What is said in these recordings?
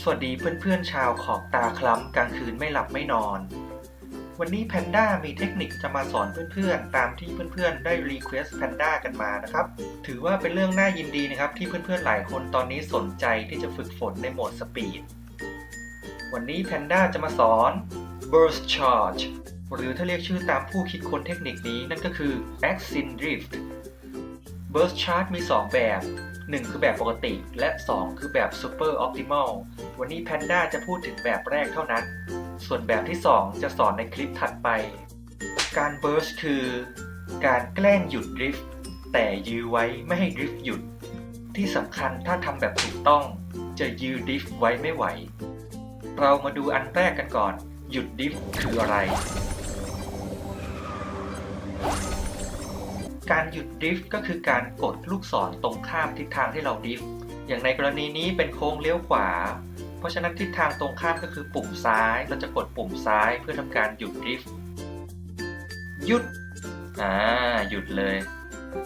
สวัสดีเพื่อนๆชาวขอบตาคล้ำกลางคืนไม่หลับไม่นอน วันนี้แพนด้ามีเทคนิคจะมาสอนเพื่อนๆ ตามที่เพื่อนๆ ได้รีเควสแพนด้ากันมานะครับ ถือว่าเป็นเรื่องน่ายินดีนะครับ ที่เพื่อนๆหลายคนตอนนี้สนใจที่จะฝึกฝนในโหมดสปีด วันนี้แพนด้าจะมาสอน burst charge หรือถ้าเรียกชื่อตามผู้คิดค้นเทคนิคนี้นั่นก็คือ axin drift burst charge มี 2 แบบ 1 คือแบบปกติ และ 2 คือแบบ super optimal วันนี้แพนด้าจะพูดถึงแบบแรกเท่านั้น ส่วนแบบที่ 2 จะสอนในคลิปถัดไป การ burst คือ การแกล้งหยุดดริฟต์แต่ยื้อไว้ไม่ให้ดริฟต์หยุด ที่สำคัญถ้าทำแบบถูกต้อง จะยื้อดริฟต์ไว้ไม่ไหว เรามาดูอันแรกกันก่อน หยุดดริฟต์คืออะไร การหยุดดริฟต์ก็คือการกดลูกศรตรงข้ามทิศทางที่เราดริฟต์อย่างในกรณีนี้เป็นโค้งเลี้ยวขวา เพราะฉะนั้นทิศทางตรงข้ามก็คือปุ่มซ้าย เราจะกดปุ่มซ้ายเพื่อทำการหยุดดริฟต์หยุดอ่าหยุดเลย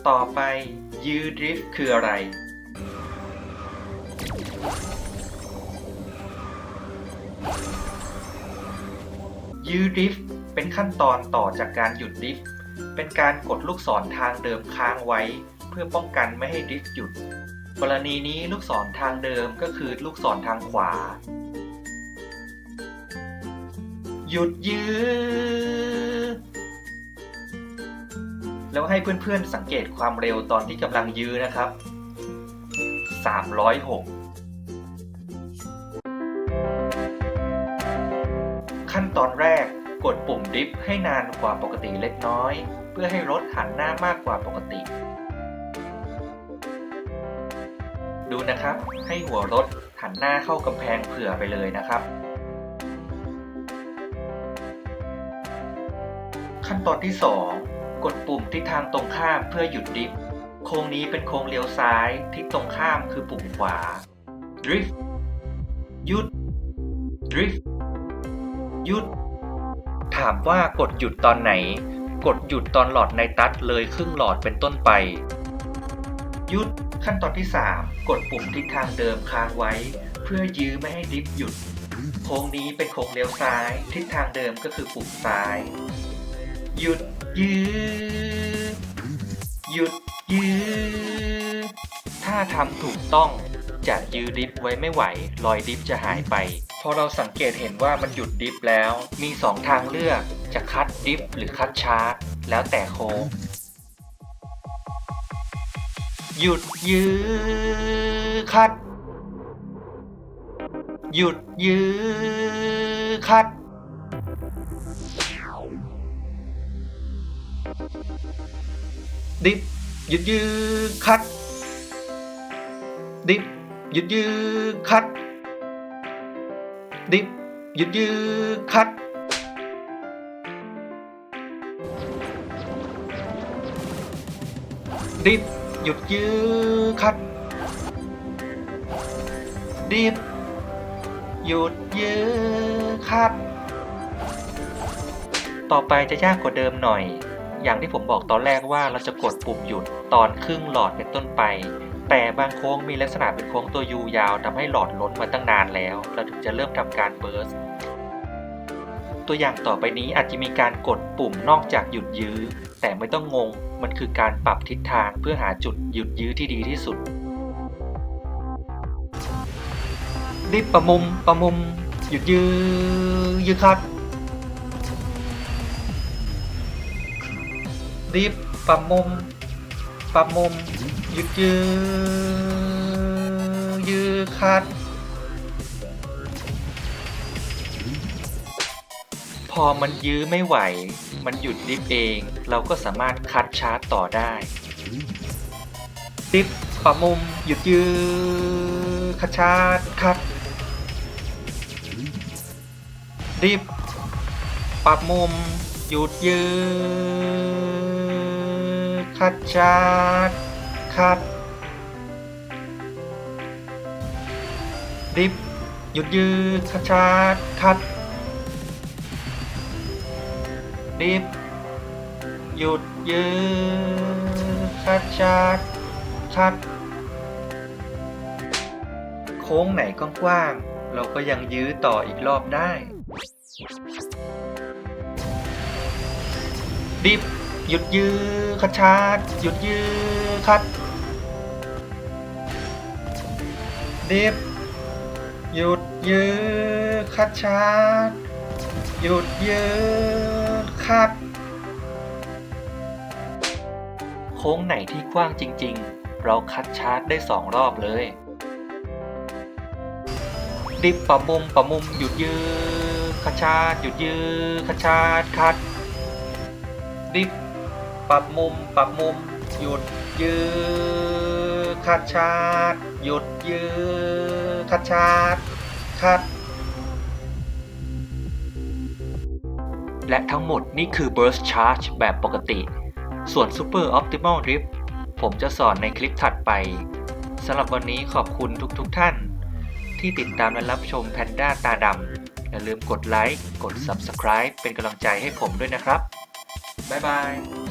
ต่อไปยืดดริฟต์คืออะไรยืดดริฟต์เป็นขั้นตอนต่อจากการหยุดดริฟต์ เป็นการกดลูกศรทางเดิมค้างไว้ เพื่อป้องกันไม่ให้ดริฟต์หยุด กรณีนี้ลูกศรทางเดิมก็คือลูกศรทางขวา หยุดยื้อแล้วให้เพื่อนๆสังเกตความเร็วตอนที่กำลังยื้อนะครับ 306ขั้นตอนแรก กดปุ่มดิฟให้นานกว่าปกติเล็กน้อย เพื่อให้รถหันหน้ามากกว่าปกติ ดูนะครับ ให้หัวรถหันหน้าเข้ากำแพงเผื่อไปเลยนะครับ ขั้นตอนที่ 2 กดปุ่มทิศทางตรงข้ามเพื่อหยุดดริฟต์โค้งนี้เป็นโค้งเลี้ยวซ้ายทิศตรงข้ามคือปุ่มขวา drift หยุด drift หยุด ถามว่ากดหยุดตอนไหน กดหยุดตอนหลอดในตัดเลยครึ่งหลอดเป็นต้นไปหยุดขั้นตอนที่ 3 กดปุ่มทิศทางเดิมค้างไว้ เพื่อยื้อไม่ให้ดริฟต์หยุด โค้งนี้เป็นโค้งเลี้ยวซ้าย ทิศทางเดิมก็คือปุ่มซ้าย หยุดยื้อหยุดยื้อถ้าทำถูกต้องจะยื้อดิฟไว้ไม่ไหว รอยดิฟจะหายไป พอเราสังเกตเห็นว่ามันหยุดดิฟแล้ว มี 2 ทางเลือกจะคัดดิฟหรือคัดชาร์จแล้วแต่โค้งหยุดยื้อคัด หยุดยื้อคัด ดิฟหยุดยื้อคัด ดิฟหยุดยื้อคัด ดิฟหยุดยื้อคัด ดิฟหยุดยื้อคัดดิฟหยุดยื้อคัด ต่อไปจะยากกว่าเดิมหน่อย อย่างที่ผมบอกตอนแรกว่าเราจะกดปุ่มหยุดตอนครึ่งหลอดเป็นต้นไป แต่บางโค้งมีลักษณะเป็นโค้งตัวยูยาวทำให้หลอดล้นมาตั้งนานแล้ว เราถึงจะเริ่มทำการเบิร์สตัวอย่างต่อไปนี้อาจจะมีการกดปุ่มนอกจากหยุดยื้อ แต่ไม่ต้องงง มันคือการปรับทิศทางเพื่อหาจุดหยุดยื้อที่ดีที่สุดดิบประมุมประมุม หยุดยื้อยื้อคัดดิฟปรับมุม ปรับมุมหยุดยือยือคัด พอมันยื้อไม่ไหว มันหยุดดิฟเอง เราก็สามารถคัดชาร์จต่อได้ดิฟปรับมุมหยุดยือคัดชาร์จคัดดิฟปรับมุมหยุดยือ คัดชาร์จคัดดิฟหยุดยือคัดชาร์จคัดดิฟหยุดยือคัดชาร์จคัดโค้งไหนกว้างๆเราก็ยังยื้อต่ออีกรอบได้ดิฟ หยุดยื้อคัดชาร์จหยุดยื้อคัดดิฟหยุดยื้อคัดชาร์จหยุดยื้อคัด โค้งไหนที่กว้างจริง ๆ เราคัดชาร์จได้สองรอบเลย ดิฟปรับมุมปรับมุมหยุดยื้อคัดชาร์จหยุดยื้อคัดชาร์จคัดดิฟ ปรับมุม ปรับมุม หยุดยื้อคัดชาร์จหยุดยื้อคัดชาร์จคัด และทั้งหมดนี่คือ burst charge แบบปกติ ส่วน super optimal drift ผมจะสอนในคลิปถัดไปสำหรับวันนี้ขอบคุณทุกๆทท่าน ที่ติดตามและรับชม Panda ตาดำอย่าลืมกดไลค์ กด subscribe เป็นกำลังใจให้ผมด้วยนะครับ บ๊ายบาย